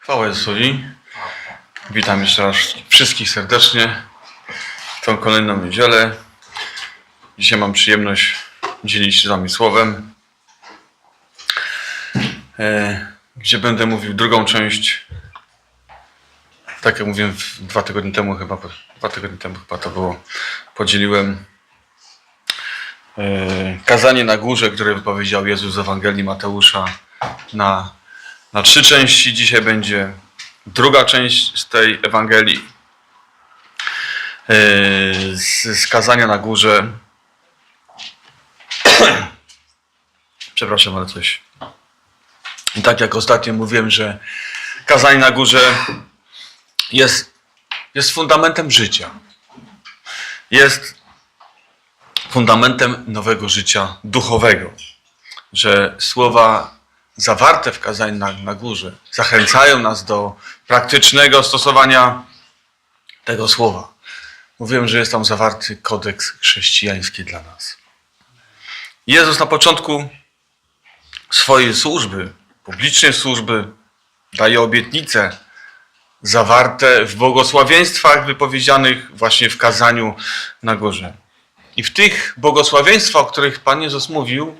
Chwała Jezusowi. Witam jeszcze raz wszystkich serdecznie w tą kolejną niedzielę. Dzisiaj mam przyjemność dzielić się z Wami słowem, e, gdzie będę mówił drugą część. Tak jak mówiłem dwa tygodnie temu chyba, dwa tygodnie temu chyba to było, podzieliłem e, kazanie na górze, które wypowiedział Jezus z Ewangelii Mateusza na, na trzy części. Dzisiaj będzie druga część z tej Ewangelii. Z, z kazania na górze. Przepraszam, ale coś. I tak jak ostatnio mówiłem, że kazanie na górze jest, jest fundamentem życia. Jest fundamentem nowego życia duchowego. Że słowa zawarte w kazaniu na, na górze zachęcają nas do praktycznego stosowania tego słowa. Mówiłem, że jest tam zawarty kodeks chrześcijański dla nas. Jezus na początku swojej służby, publicznej służby, daje obietnice zawarte w błogosławieństwach wypowiedzianych właśnie w kazaniu na górze. I w tych błogosławieństwach, o których Pan Jezus mówił,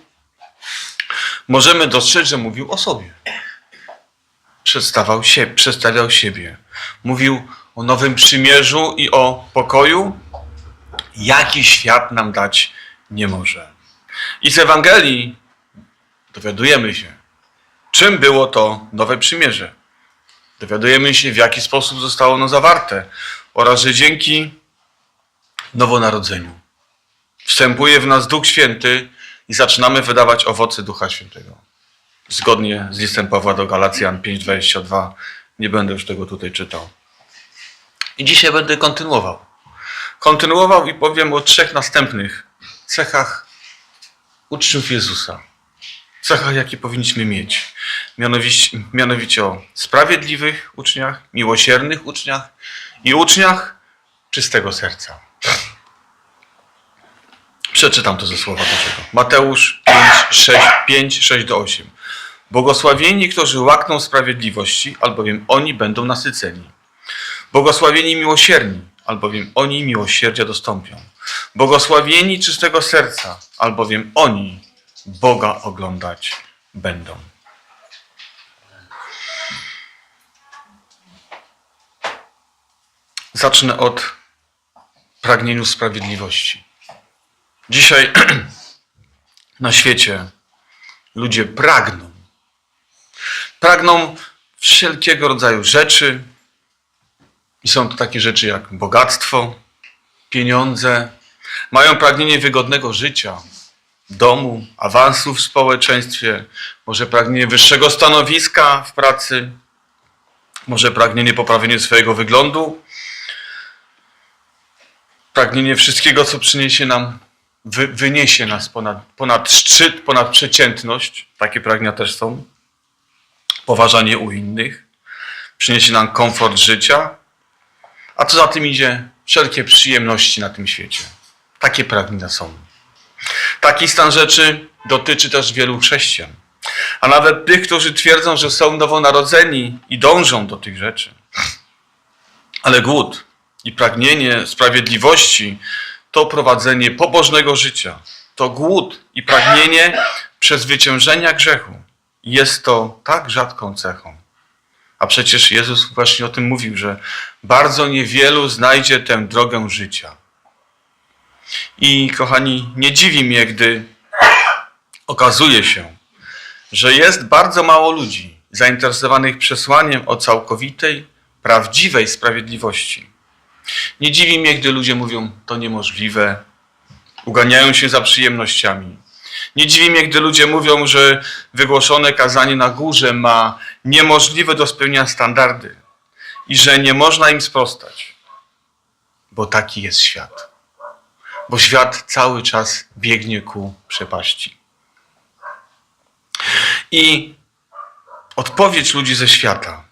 możemy dostrzec, że mówił o sobie. Przedstawiał, się, przedstawiał siebie. Mówił o nowym przymierzu i o pokoju, jaki świat nam dać nie może. I z Ewangelii dowiadujemy się, czym było to nowe przymierze. Dowiadujemy się, w jaki sposób zostało ono zawarte oraz, że dzięki nowonarodzeniu wstępuje w nas Duch Święty i zaczynamy wydawać owoce Ducha Świętego. Zgodnie z listem Pawła do Galacjan 5:22. Nie będę już tego tutaj czytał. I dzisiaj będę kontynuował. Kontynuował i powiem o trzech następnych cechach uczniów Jezusa. Cechach, jakie powinniśmy mieć. Mianowicie, mianowicie o sprawiedliwych uczniach, miłosiernych uczniach i uczniach czystego serca. Przeczytam to ze słowa Bożego. Mateusz 5, 6, 5, 6 do 8. Błogosławieni, którzy łakną sprawiedliwości, albowiem oni będą nasyceni. Błogosławieni miłosierni, albowiem oni miłosierdzia dostąpią. Błogosławieni czystego serca, albowiem oni Boga oglądać będą. Zacznę od pragnieniu sprawiedliwości. Dzisiaj na świecie ludzie pragną. Pragną wszelkiego rodzaju rzeczy. I są to takie rzeczy jak bogactwo, pieniądze. Mają pragnienie wygodnego życia, domu, awansu w społeczeństwie, może pragnienie wyższego stanowiska w pracy, może pragnienie poprawienia swojego wyglądu, pragnienie wszystkiego, co przyniesie nam wy, wyniesie nas ponad, ponad szczyt, ponad przeciętność. Takie pragnienia też są. Poważanie u innych. Przyniesie nam komfort życia. A co za tym idzie? Wszelkie przyjemności na tym świecie. Takie pragnienia są. Taki stan rzeczy dotyczy też wielu chrześcijan. A nawet tych, którzy twierdzą, że są nowonarodzeni i dążą do tych rzeczy. Ale głód i pragnienie sprawiedliwości to prowadzenie pobożnego życia. To głód i pragnienie przezwyciężenia grzechu. Jest to tak rzadką cechą. A przecież Jezus właśnie o tym mówił, że bardzo niewielu znajdzie tę drogę życia. I kochani, nie dziwi mnie, gdy okazuje się, że jest bardzo mało ludzi zainteresowanych przesłaniem o całkowitej, prawdziwej sprawiedliwości. Nie dziwi mnie, gdy ludzie mówią, to niemożliwe, uganiają się za przyjemnościami. Nie dziwi mnie, gdy ludzie mówią, że wygłoszone kazanie na górze ma niemożliwe do spełnienia standardy i że nie można im sprostać, bo taki jest świat. Bo świat cały czas biegnie ku przepaści. I odpowiedź ludzi ze świata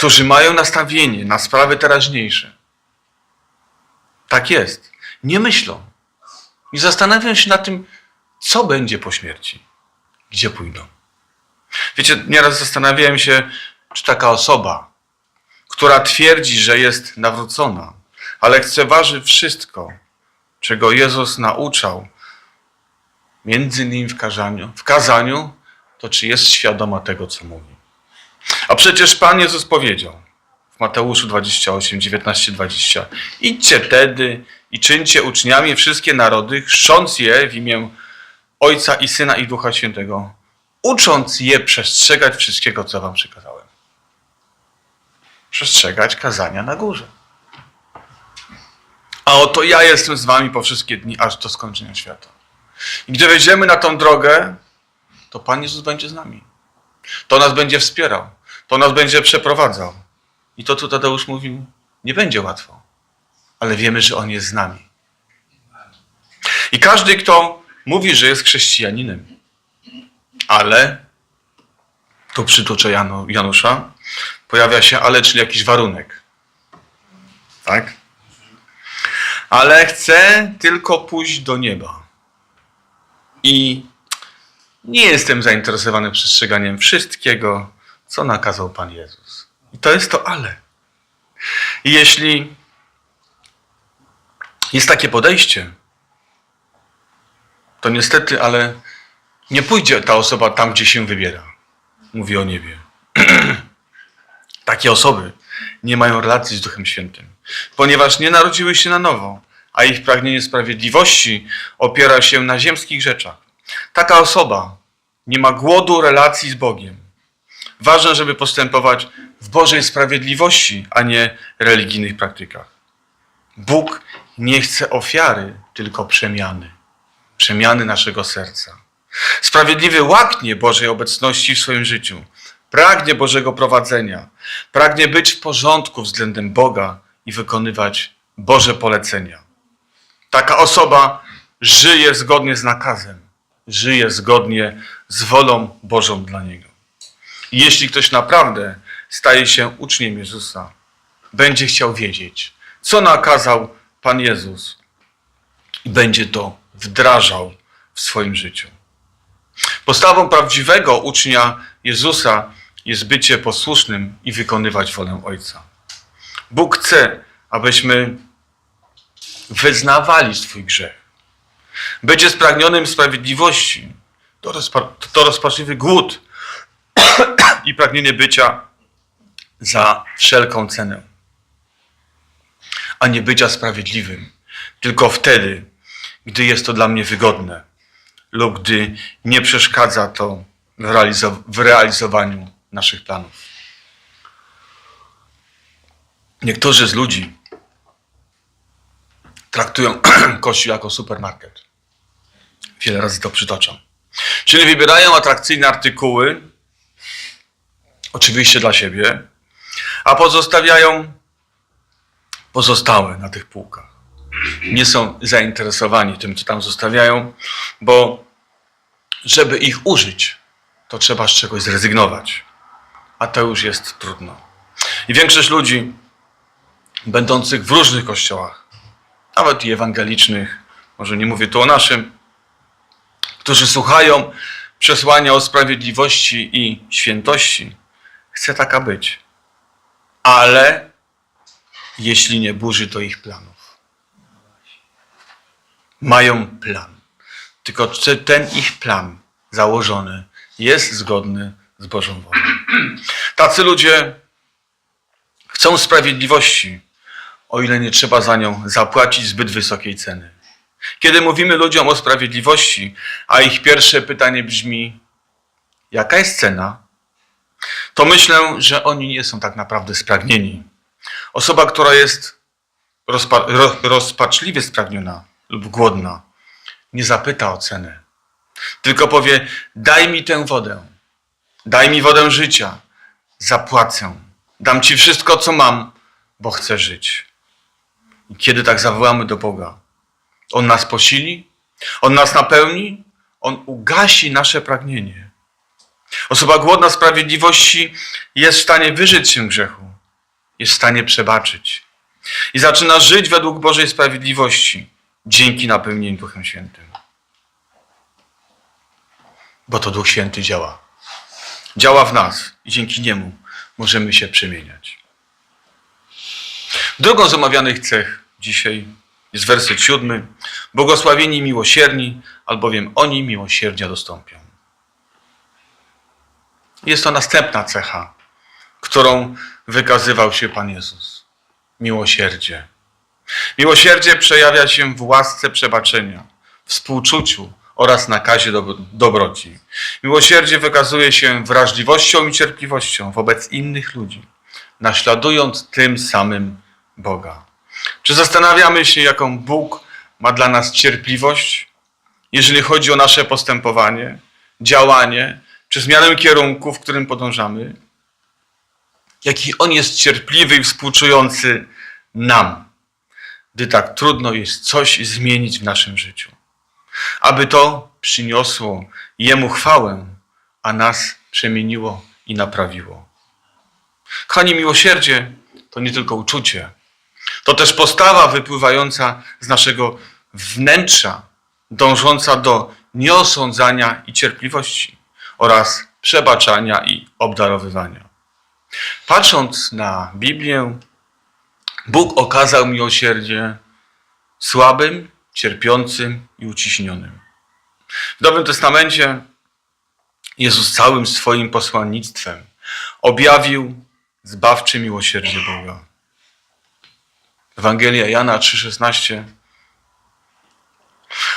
którzy mają nastawienie na sprawy teraźniejsze. Tak jest. Nie myślą. I zastanawiają się nad tym, co będzie po śmierci. Gdzie pójdą. Wiecie, nieraz zastanawiałem się, czy taka osoba, która twierdzi, że jest nawrócona, ale lekceważy wszystko, czego Jezus nauczał, między innymi w kazaniu, w kazaniu, to czy jest świadoma tego, co mówi. A przecież Pan Jezus powiedział w Mateuszu 28, 19, 20 Idźcie tedy i czyńcie uczniami wszystkie narody, chrząc je w imię Ojca i Syna i Ducha Świętego, ucząc je przestrzegać wszystkiego, co wam przykazałem. Przestrzegać kazania na górze. A oto ja jestem z wami po wszystkie dni, aż do skończenia świata. I gdy wejdziemy na tą drogę, to Pan Jezus będzie z nami. To nas będzie wspierał. To nas będzie przeprowadzał. I to, co Tadeusz mówił, nie będzie łatwo. Ale wiemy, że On jest z nami. I każdy, kto mówi, że jest chrześcijaninem, ale tu przytoczę Janu, Janusza, pojawia się ale, czyli jakiś warunek. Tak? Ale chcę tylko pójść do nieba. I nie jestem zainteresowany przestrzeganiem wszystkiego, co nakazał Pan Jezus. I to jest to ale. I jeśli jest takie podejście, to niestety, ale nie pójdzie ta osoba tam, gdzie się wybiera. Mówi o niebie. Takie osoby nie mają relacji z Duchem Świętym, ponieważ nie narodziły się na nowo, a ich pragnienie sprawiedliwości opiera się na ziemskich rzeczach. Taka osoba nie ma głodu relacji z Bogiem. Ważne, żeby postępować w Bożej sprawiedliwości, a nie religijnych praktykach. Bóg nie chce ofiary, tylko przemiany. Przemiany naszego serca. Sprawiedliwy łaknie Bożej obecności w swoim życiu. Pragnie Bożego prowadzenia. Pragnie być w porządku względem Boga i wykonywać Boże polecenia. Taka osoba żyje zgodnie z nakazem. Żyje zgodnie z wolą Bożą dla niego. I jeśli ktoś naprawdę staje się uczniem Jezusa, będzie chciał wiedzieć, co nakazał Pan Jezus i będzie to wdrażał w swoim życiu. Postawą prawdziwego ucznia Jezusa jest bycie posłusznym i wykonywać wolę Ojca. Bóg chce, abyśmy wyznawali swój grzech. Będzie spragnionym sprawiedliwości. To, rozpa- to rozpaczliwy głód i pragnienie bycia za wszelką cenę, a nie bycia sprawiedliwym, tylko wtedy, gdy jest to dla mnie wygodne lub gdy nie przeszkadza to w, w realizowaniu naszych planów. Niektórzy z ludzi traktują Kościół jako supermarket. Wiele razy to przytoczam. Czyli wybierają atrakcyjne artykuły, oczywiście dla siebie, a pozostawiają pozostałe na tych półkach. Nie są zainteresowani tym, co tam zostawiają, bo żeby ich użyć, to trzeba z czegoś zrezygnować. A to już jest trudno. I większość ludzi, będących w różnych kościołach, nawet i ewangelicznych, może nie mówię tu o naszym, którzy słuchają przesłania o sprawiedliwości i świętości, chce taka być. Ale jeśli nie burzy to ich planów. Mają plan. Tylko czy ten ich plan założony jest zgodny z Bożą wolą. Tacy ludzie chcą sprawiedliwości, o ile nie trzeba za nią zapłacić zbyt wysokiej ceny. Kiedy mówimy ludziom o sprawiedliwości, a ich pierwsze pytanie brzmi: jaka jest cena? To myślę, że oni nie są tak naprawdę spragnieni. Osoba, która jest rozpa- ro- rozpaczliwie spragniona lub głodna, nie zapyta o cenę, tylko powie: Daj mi tę wodę, daj mi wodę życia, zapłacę, dam ci wszystko, co mam, bo chcę żyć. I kiedy tak zawołamy do Boga, On nas posili, On nas napełni, On ugasi nasze pragnienie. Osoba głodna sprawiedliwości jest w stanie wyżyć się grzechu, jest w stanie przebaczyć i zaczyna żyć według Bożej sprawiedliwości dzięki napełnieniu Duchem Świętym. Bo to Duch Święty działa. Działa w nas i dzięki Niemu możemy się przemieniać. Drugą z omawianych cech dzisiaj jest werset siódmy. Błogosławieni miłosierni, albowiem oni miłosierdzia dostąpią. Jest to następna cecha, którą wykazywał się Pan Jezus. Miłosierdzie. Miłosierdzie przejawia się w łasce przebaczenia, współczuciu oraz nakazie dobro- dobroci. Miłosierdzie wykazuje się wrażliwością i cierpliwością wobec innych ludzi, naśladując tym samym Boga. Czy zastanawiamy się, jaką Bóg ma dla nas cierpliwość, jeżeli chodzi o nasze postępowanie, działanie, czy zmianę kierunku, w którym podążamy? Jaki On jest cierpliwy i współczujący nam, gdy tak trudno jest coś zmienić w naszym życiu. Aby to przyniosło Jemu chwałę, a nas przemieniło i naprawiło. Kochani, miłosierdzie to nie tylko uczucie, to też postawa wypływająca z naszego wnętrza, dążąca do nieosądzania i cierpliwości oraz przebaczania i obdarowywania. Patrząc na Biblię, Bóg okazał miłosierdzie słabym, cierpiącym i uciśnionym. W Nowym Testamencie Jezus całym swoim posłannictwem objawił zbawcze miłosierdzie Boga. Ewangelia Jana 3,16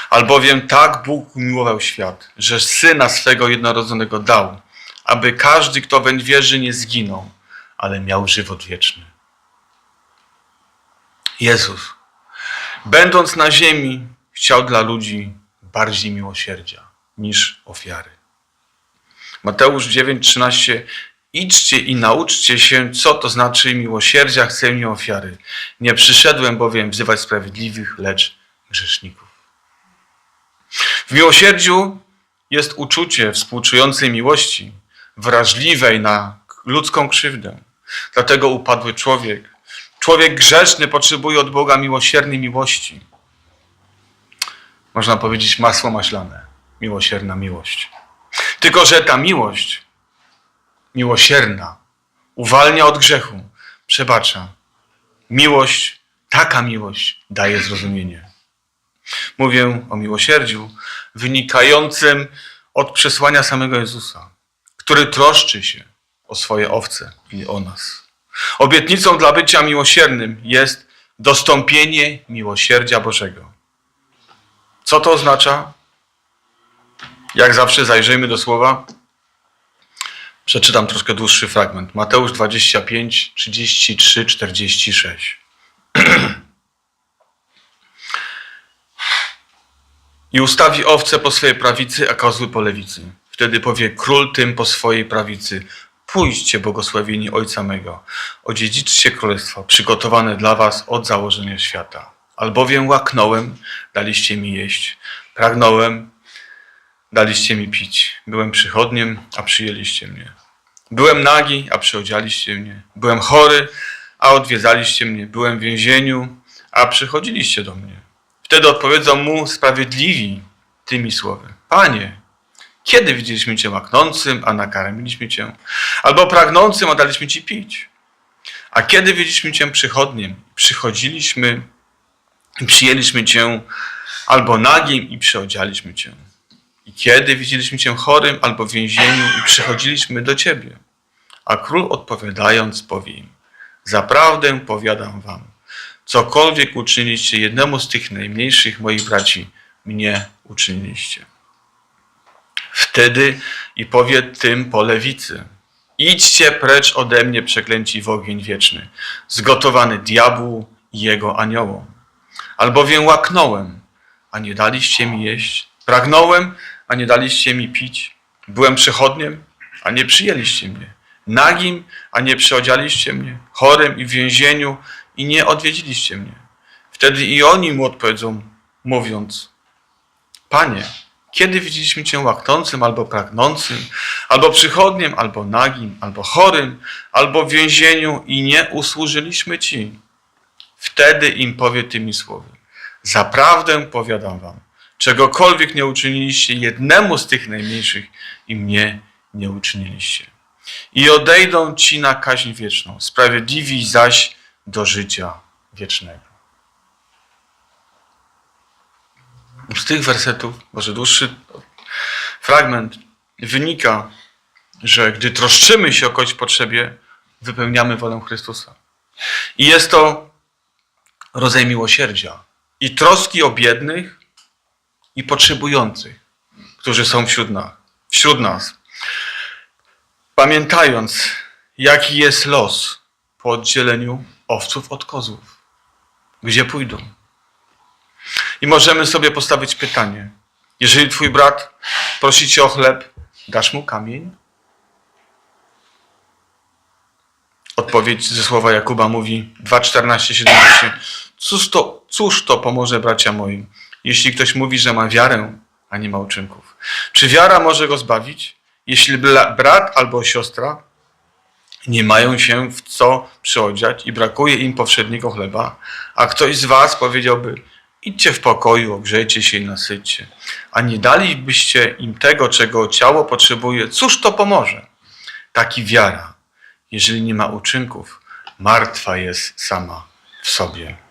Albowiem tak Bóg umiłował świat, że Syna swego jednorodzonego dał, aby każdy, kto weń wierzy, nie zginął, ale miał żywot wieczny. Jezus, będąc na ziemi, chciał dla ludzi bardziej miłosierdzia niż ofiary. Mateusz 9:13 Idźcie i nauczcie się, co to znaczy miłosierdzia, chcę ofiary. Nie przyszedłem bowiem wzywać sprawiedliwych, lecz grzeszników. W miłosierdziu jest uczucie współczującej miłości, wrażliwej na ludzką krzywdę. Dlatego upadły człowiek, człowiek grzeszny potrzebuje od Boga miłosiernej miłości. Można powiedzieć masło maślane, miłosierna miłość. Tylko, że ta miłość miłosierna, uwalnia od grzechu, przebacza. Miłość, taka miłość daje zrozumienie. Mówię o miłosierdziu wynikającym od przesłania samego Jezusa, który troszczy się o swoje owce i o nas. Obietnicą dla bycia miłosiernym jest dostąpienie miłosierdzia Bożego. Co to oznacza? Jak zawsze zajrzyjmy do słowa. Przeczytam troszkę dłuższy fragment. Mateusz 25, 33, 46. I ustawi owce po swojej prawicy, a kozły po lewicy. Wtedy powie król tym po swojej prawicy: Pójdźcie, błogosławieni Ojca mego, odziedziczcie królestwo przygotowane dla was od założenia świata. Albowiem łaknąłem, daliście mi jeść, pragnąłem, daliście mi pić. Byłem przychodniem, a przyjęliście mnie. Byłem nagi, a przyodzialiście mnie. Byłem chory, a odwiedzaliście mnie. Byłem w więzieniu, a przychodziliście do mnie. Wtedy odpowiedzą mu sprawiedliwi tymi słowy. Panie, kiedy widzieliśmy Cię łaknącym, a nakarmiliśmy Cię? Albo pragnącym, a daliśmy Ci pić? A kiedy widzieliśmy Cię przychodniem, przychodziliśmy i przyjęliśmy Cię, albo nagim i przyodzialiśmy Cię? I kiedy widzieliśmy Cię chorym albo w więzieniu i przychodziliśmy do Ciebie? A król odpowiadając powie im, zaprawdę powiadam Wam, cokolwiek uczyniliście jednemu z tych najmniejszych moich braci, mnie uczyniliście. Wtedy i powie tym po lewicy, idźcie precz ode mnie przeklęci w ogień wieczny, zgotowany diabłu i jego aniołom. Albowiem łaknąłem, a nie daliście mi jeść, pragnąłem, a nie daliście mi pić, byłem przechodniem, a nie przyjęliście mnie, nagim, a nie przyodzialiście mnie, chorym i w więzieniu, i nie odwiedziliście mnie. Wtedy i oni mu odpowiedzą, mówiąc, Panie, kiedy widzieliśmy Cię łaknącym albo pragnącym, albo przychodniem, albo nagim, albo chorym, albo w więzieniu i nie usłużyliśmy Ci? Wtedy im powie tymi słowy, zaprawdę powiadam Wam, czegokolwiek nie uczyniliście jednemu z tych najmniejszych i mnie nie uczyniliście. i odejdą ci na kaźń wieczną, sprawiedliwi zaś do życia wiecznego. Z tych wersetów, może dłuższy fragment, wynika, że gdy troszczymy się o kogoś potrzebie, wypełniamy wolę Chrystusa. I jest to rodzaj miłosierdzia i troski o biednych i potrzebujących, którzy są wśród nas. Wśród nas. Pamiętając, jaki jest los po oddzieleniu owców od kozłów. Gdzie pójdą? I możemy sobie postawić pytanie. Jeżeli twój brat prosi cię o chleb, dasz mu kamień? Odpowiedź ze słowa Jakuba mówi 2,14-17. Cóż to, cóż to pomoże bracia moim, jeśli ktoś mówi, że ma wiarę, a nie ma uczynków? Czy wiara może go zbawić? Jeśli brat albo siostra nie mają się w co przyodziać i brakuje im powszedniego chleba, a ktoś z was powiedziałby, idźcie w pokoju, ogrzejcie się i nasyćcie, a nie dalibyście im tego, czego ciało potrzebuje, cóż to pomoże? Taki wiara, jeżeli nie ma uczynków, martwa jest sama w sobie.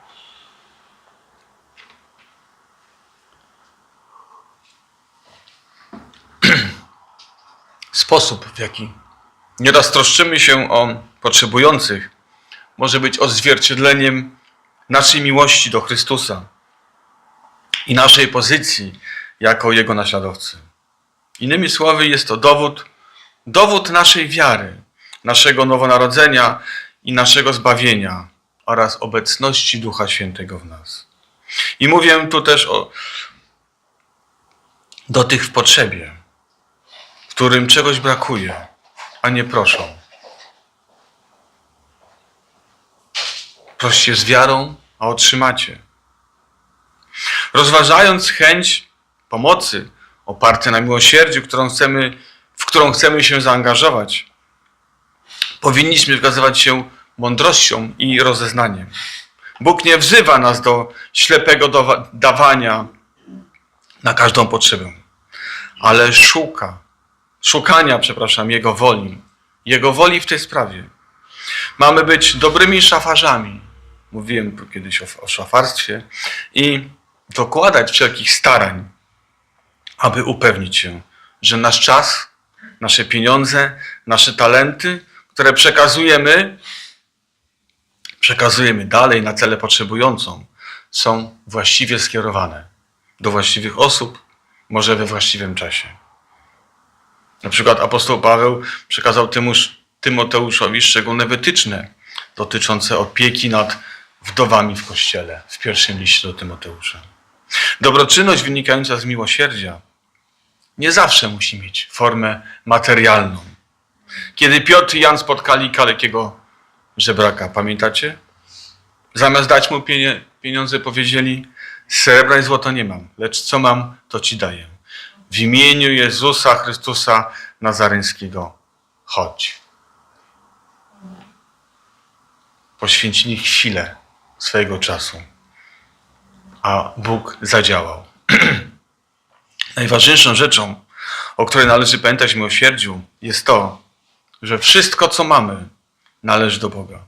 Sposób, w jaki nieraz troszczymy się o potrzebujących, może być odzwierciedleniem naszej miłości do Chrystusa i naszej pozycji jako Jego naśladowcy. Innymi słowy, jest to dowód, dowód naszej wiary, naszego nowonarodzenia i naszego zbawienia oraz obecności Ducha Świętego w nas. I mówię tu też o do tych w potrzebie, którym czegoś brakuje, a nie proszą. Proście z wiarą, a otrzymacie. Rozważając chęć pomocy oparte na miłosierdziu, którą chcemy, w którą chcemy się zaangażować, powinniśmy wykazywać się mądrością i rozeznaniem. Bóg nie wzywa nas do ślepego dawania na każdą potrzebę, ale szuka, szukania, przepraszam, Jego woli, Jego woli w tej sprawie. Mamy być dobrymi szafarzami. Mówiłem kiedyś o, o szafarstwie i dokładać wszelkich starań, aby upewnić się, że nasz czas, nasze pieniądze, nasze talenty, które przekazujemy, przekazujemy dalej na cele potrzebującą, są właściwie skierowane do właściwych osób, może we właściwym czasie. Na przykład apostoł Paweł przekazał Tymoteuszowi szczególne wytyczne dotyczące opieki nad wdowami w kościele w pierwszym liście do Tymoteusza. Dobroczynność wynikająca z miłosierdzia nie zawsze musi mieć formę materialną. Kiedy Piotr i Jan spotkali kalekiego żebraka, pamiętacie? Zamiast dać mu pieniądze, powiedzieli: Srebra i złota nie mam, lecz co mam, to ci daję. W imieniu Jezusa Chrystusa Nazareńskiego chodź. Poświęcili chwilę swojego czasu, a Bóg zadziałał. Najważniejszą rzeczą, o której należy pamiętać w miłosierdziu, jest to, że wszystko, co mamy, należy do Boga.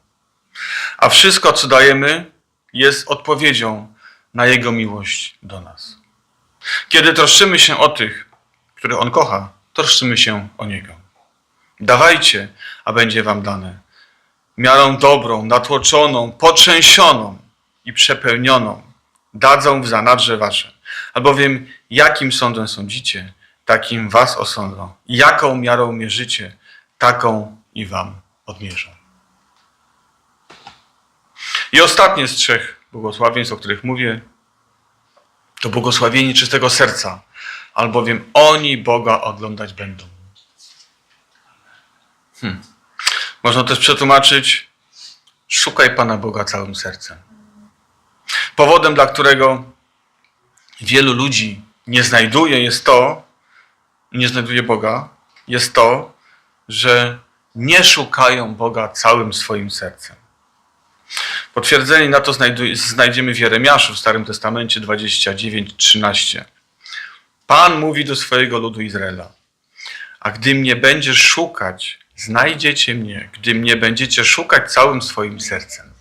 A wszystko, co dajemy, jest odpowiedzią na Jego miłość do nas. Kiedy troszczymy się o tych, których On kocha, troszczymy się o Niego. Dawajcie, a będzie Wam dane. Miarą dobrą, natłoczoną, potrzęsioną i przepełnioną dadzą w zanadrze Wasze. Albowiem jakim sądem sądzicie, takim Was osądzą. Jaką miarą mierzycie, taką i Wam odmierzą. I ostatnie z trzech błogosławieństw, o których mówię, to błogosławieni czystego serca, albowiem oni Boga oglądać będą. Hmm. Można też przetłumaczyć: szukaj Pana Boga całym sercem. Powodem, dla którego wielu ludzi nie znajduje, jest to, nie znajduje Boga, jest to, że nie szukają Boga całym swoim sercem. Potwierdzenie na to znajdziemy w Jeremiaszu w Starym Testamencie 29:13. Pan mówi do swojego ludu Izraela: A gdy mnie będziesz szukać znajdziecie mnie, gdy mnie będziecie szukać całym swoim sercem.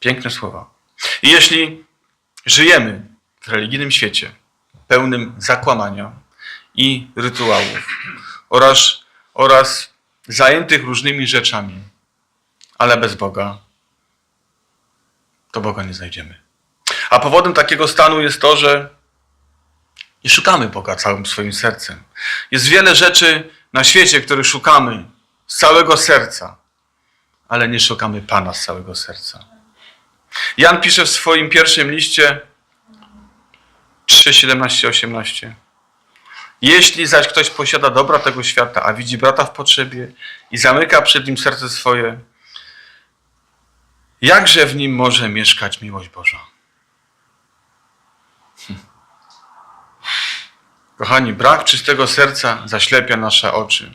Piękne słowa. I jeśli żyjemy w religijnym świecie pełnym zakłamania i rytuałów oraz, oraz zajętych różnymi rzeczami, ale bez Boga, to Boga nie znajdziemy. A powodem takiego stanu jest to, że nie szukamy Boga całym swoim sercem. Jest wiele rzeczy na świecie, których szukamy z całego serca, ale nie szukamy Pana z całego serca. Jan pisze w swoim pierwszym liście 3, 17, 18. Jeśli zaś ktoś posiada dobra tego świata, a widzi brata w potrzebie i zamyka przed nim serce swoje, jakże w nim może mieszkać miłość Boża? Kochani, brak czystego serca zaślepia nasze oczy.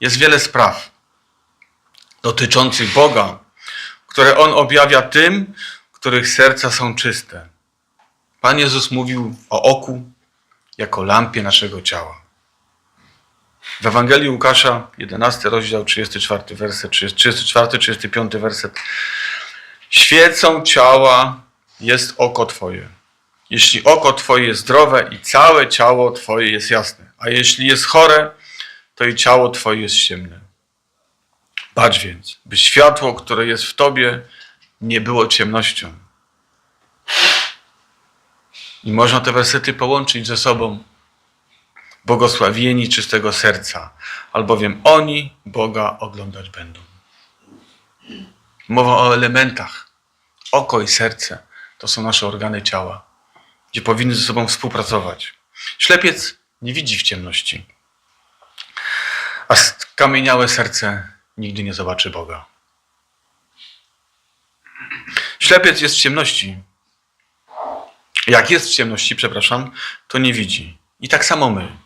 Jest wiele spraw dotyczących Boga, które On objawia tym, których serca są czyste. Pan Jezus mówił o oku jako lampie naszego ciała. W Ewangelii Łukasza, 11 rozdział, 34 werset, 34, 35 werset. Świecą ciała jest oko Twoje. Jeśli oko Twoje jest zdrowe i całe ciało Twoje jest jasne, a jeśli jest chore, to i ciało Twoje jest ciemne. Patrz więc, by światło, które jest w Tobie, nie było ciemnością. I można te wersety połączyć ze sobą. Błogosławieni czystego serca, albowiem oni Boga oglądać będą. Mowa o elementach. Oko i serce to są nasze organy ciała, gdzie powinny ze sobą współpracować. Ślepiec nie widzi w ciemności, a skamieniałe serce nigdy nie zobaczy Boga. Ślepiec jest w ciemności. Jak jest w ciemności, przepraszam, to nie widzi. I tak samo my.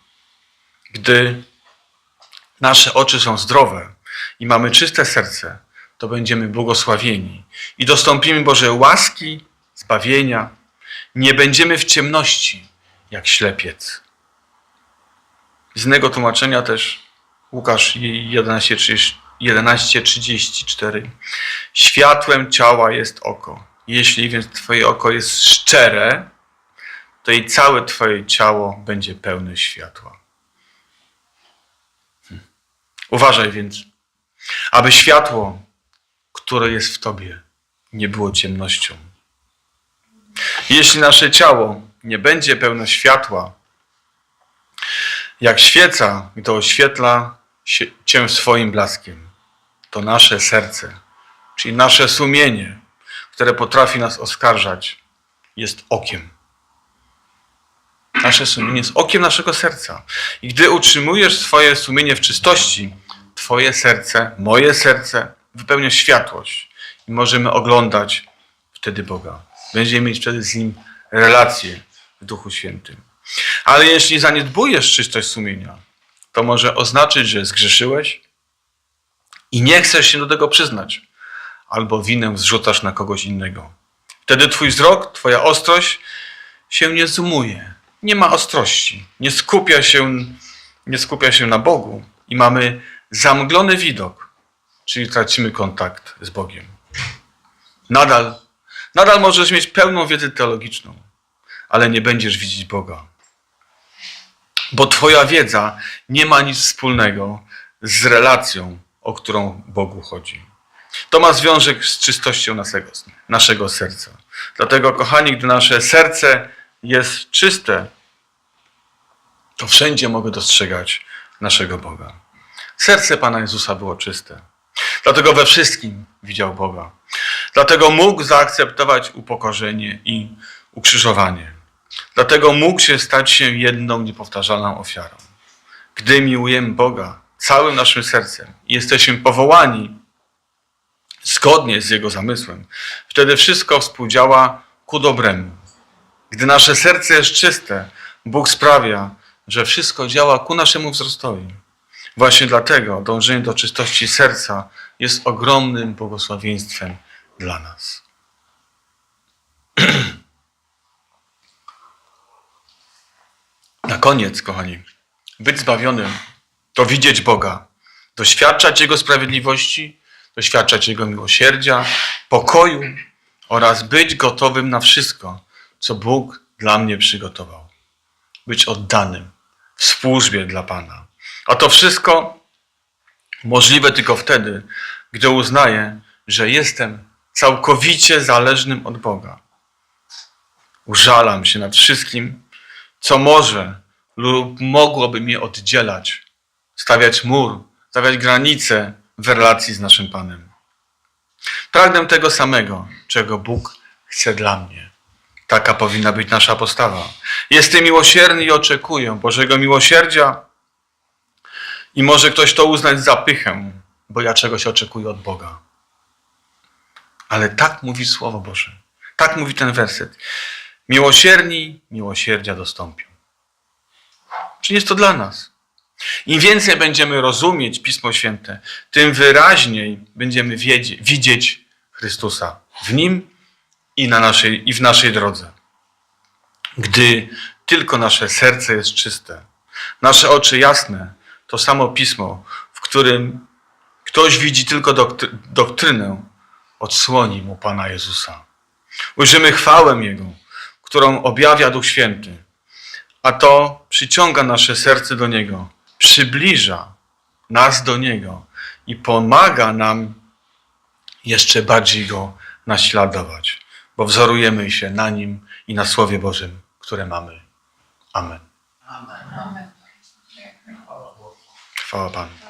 Gdy nasze oczy są zdrowe i mamy czyste serce, to będziemy błogosławieni i dostąpimy Boże łaski, zbawienia. Nie będziemy w ciemności, jak ślepiec. Z innego tłumaczenia też Łukasz 11:34. 11, Światłem ciała jest oko. Jeśli więc Twoje oko jest szczere, to i całe Twoje ciało będzie pełne światła. Hm. Uważaj więc, aby światło, które jest w Tobie, nie było ciemnością. Jeśli nasze ciało nie będzie pełne światła, jak świeca, to oświetla Cię swoim blaskiem, to nasze serce, czyli nasze sumienie, które potrafi nas oskarżać, jest okiem. Nasze sumienie jest okiem naszego serca. I gdy utrzymujesz swoje sumienie w czystości, Twoje serce, moje serce wypełnia światłość i możemy oglądać wtedy Boga. Będziemy mieć wtedy z Nim relację w Duchu Świętym. Ale jeśli zaniedbujesz czystość sumienia, to może oznaczyć, że zgrzeszyłeś i nie chcesz się do tego przyznać, albo winę zrzucasz na kogoś innego. Wtedy Twój wzrok, Twoja ostrość się nie zoomuje. Nie ma ostrości. Nie skupia się, nie skupia się na Bogu i mamy zamglony widok, czyli tracimy kontakt z Bogiem. Nadal, nadal możesz mieć pełną wiedzę teologiczną, ale nie będziesz widzieć Boga. Bo Twoja wiedza nie ma nic wspólnego z relacją, o którą Bogu chodzi. To ma związek z czystością naszego, naszego serca. Dlatego, kochani, gdy nasze serce jest czyste, to wszędzie mogę dostrzegać naszego Boga. Serce Pana Jezusa było czyste. Dlatego we wszystkim widział Boga. Dlatego mógł zaakceptować upokorzenie i ukrzyżowanie. Dlatego mógł się stać się jedną niepowtarzalną ofiarą. Gdy miłujemy Boga całym naszym sercem i jesteśmy powołani zgodnie z Jego zamysłem, wtedy wszystko współdziała ku dobremu. Gdy nasze serce jest czyste, Bóg sprawia, że wszystko działa ku naszemu wzrostowi. Właśnie dlatego dążenie do czystości serca jest ogromnym błogosławieństwem dla nas. Na koniec, kochani, być zbawionym to widzieć Boga, doświadczać Jego sprawiedliwości, doświadczać Jego miłosierdzia, pokoju oraz być gotowym na wszystko, co Bóg dla mnie przygotował. Być oddanym w służbie dla Pana. A to wszystko możliwe tylko wtedy, gdy uznaję, że jestem całkowicie zależnym od Boga. Użalam się nad wszystkim, co może lub mogłoby mnie oddzielać, stawiać mur, stawiać granice w relacji z naszym Panem. Pragnę tego samego, czego Bóg chce dla mnie. Taka powinna być nasza postawa. Jestem miłosierny i oczekuję Bożego miłosierdzia. I może ktoś to uznać za pychę, bo ja czegoś oczekuję od Boga. Ale tak mówi Słowo Boże. Tak mówi ten werset. Miłosierni miłosierdzia dostąpią. Czy jest to dla nas? Im więcej będziemy rozumieć Pismo Święte, tym wyraźniej będziemy wiedzie, widzieć Chrystusa w Nim i, na naszej, i w naszej drodze. Gdy tylko nasze serce jest czyste, nasze oczy jasne, to samo Pismo, w którym ktoś widzi tylko doktry, doktrynę, odsłoni mu Pana Jezusa. Ujrzymy chwałę Jego, którą objawia Duch Święty, a to przyciąga nasze serce do Niego, przybliża nas do Niego i pomaga nam jeszcze bardziej Go naśladować, bo wzorujemy się na Nim i na Słowie Bożym, które mamy. Amen. Chwała Fahrbahn.